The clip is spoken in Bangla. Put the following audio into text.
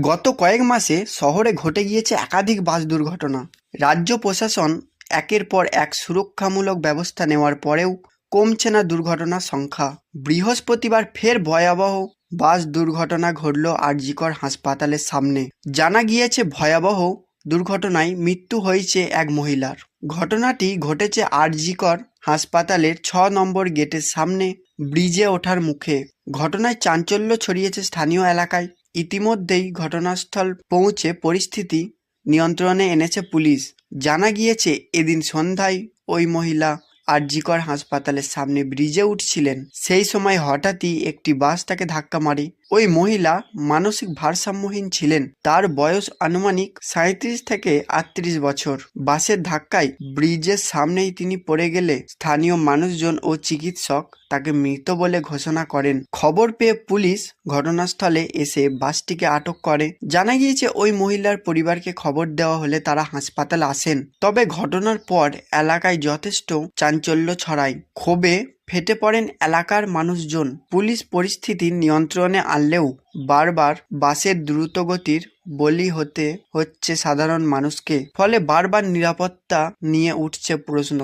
গত কয়েক মাসে শহরে ঘটে গিয়েছে একাধিক বাস দুর্ঘটনা। রাজ্য প্রশাসন একের পর এক সুরক্ষামূলক ব্যবস্থা নেওয়ার পরেও কমছে না দুর্ঘটনার সংখ্যা। বৃহস্পতিবার ফের ভয়াবহ বাস দুর্ঘটনা ঘটল আরজিকর হাসপাতালের সামনে। জানা গিয়েছে, ভয়াবহ দুর্ঘটনায় মৃত্যু হয়েছে এক মহিলার। ঘটনাটি ঘটেছে আরজিকর হাসপাতালের ছ নম্বর গেটের সামনে ব্রিজে ওঠার মুখে ঘটনায় চাঞ্চল্য ছড়িয়েছে স্থানীয় এলাকায়। ইতিমধ্যেই ঘটনাস্থল পৌঁছে পরিস্থিতি নিয়ন্ত্রণে এনেছে পুলিশ। জানা গিয়েছে, এদিন সন্ধ্যায় ওই মহিলা আরজিকর হাসপাতালের সামনে ব্রিজে উঠছিলেন। সেই সময় হঠাৎই একটি বাস তাকে ধাক্কা মারে। ওই মহিলা মানসিক ভারসাম্যহীন ছিলেন। তার বয়স আনুমানিক সাঁত্রিশ থেকে আটত্রিশ বছর। বাসের ধাক্কায় ব্রিজের সামনেই তিনি পড়ে গেলে স্থানীয় মানুষজন ও চিকিৎসক তাকে মৃত বলে ঘোষণা করেন। খবর পেয়ে পুলিশ ঘটনাস্থলে এসে বাসটিকে আটক করে। জানা গিয়েছে, ওই মহিলার পরিবারকে খবর দেওয়া হলে তারা হাসপাতালে আসেন। তবে ঘটনার পর এলাকায় যথেষ্ট চাঞ্চল্য ছড়ায়। ক্ষোভে ফেটে পড়েন এলাকার মানুষজন। পুলিশ পরিস্থিতি নিয়ন্ত্রণে আনলেও বারবার বাসের দ্রুতগতির বলি হতে হচ্ছে সাধারণ মানুষকে। ফলে বারবার নিরাপত্তা নিয়ে উঠছে প্রশ্ন।